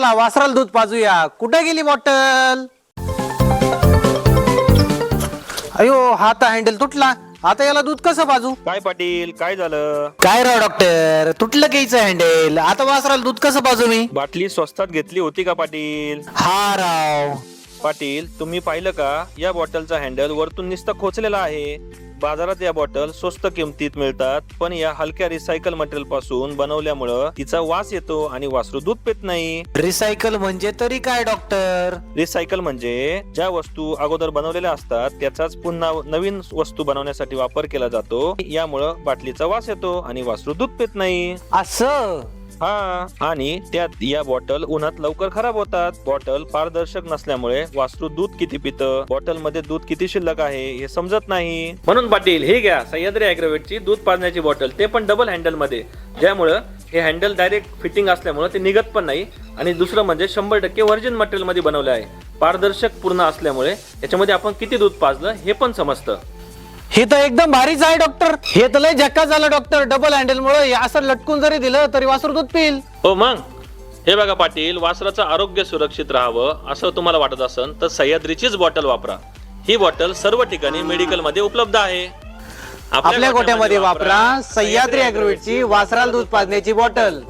चला वासराला दूध पाजूया. कुठे गेली बॉटल? अयो हात हँडल तुटला. आता याला दूध कसं पाजू? काय पाटील काय झालं? काय राव डॉक्टर? तुटलं घ्यायचं हँडल. आता वासराला दूध कसं पाजू मी? बाटली स्वस्तात घेतली होती का पाटील? हा राव. पाटील तुम्ही पाहिलं का? या बॉटलचा हँडल वरतून नुसतं खोचलेला आहे. बाजारात या बॉटल स्वस्त किमतीत मिळतात पण या हलक्या रिसायकल मटेरियलपासून बनवल्यामुळं तिचा वास येतो आणि वासरू दूध पित नाही. रिसायकल म्हणजे तरी काय डॉक्टर रिसायकल म्हणजे ज्या वस्तू अगोदर बनवलेल्या असतात त्याचाच पुन्हा नवीन वस्तू बनवण्यासाठी वापर केला जातो. यामुळं बाटलीचा वास येतो आणि वासरू दूध पित नाही. असं? हा. आणि त्यात या बॉटल उन्हात लवकर खराब होतात. बॉटल पारदर्शक नसल्यामुळे वासरू दूध किती पितं बॉटलमध्ये दूध किती शिल्लक आहे हे समजत नाही. म्हणून पाटील हे घ्या सह्याद्री अॅग्रोवेटची दूध पाजण्याची बॉटल ते पण डबल हँडलमध्ये. ज्यामुळं हे हँडल डायरेक्ट फिटिंग असल्यामुळे ते निघत पण नाही. आणि दुसरं म्हणजे शंभर टक्के व्हर्जिन मटेरियलमध्ये बनवलं आहे. पारदर्शक पूर्ण असल्यामुळे याच्यामध्ये आपण किती दूध पाजलं हे पण समजतं. हे तर एकदम भारीच आहे डॉक्टर. हे तर लय झक्का झालं डॉक्टर. डबल हँडल मुळे असं लटकून जरी दिलं तरी वासरू दूध पिईल. हो मग. हे बघा पाटील वासराचं आरोग्य सुरक्षित राहावं असं तुम्हाला वाटत असेल तर सह्याद्रीचीच बॉटल वापरा. ही बॉटल सर्व ठिकाणी मेडिकलमध्ये उपलब्ध आहे. आपल्या गोट्यामध्ये वापरा. सह्याद्री अॅग्रोवेटची वासराला दूध पाजण्याची बॉटल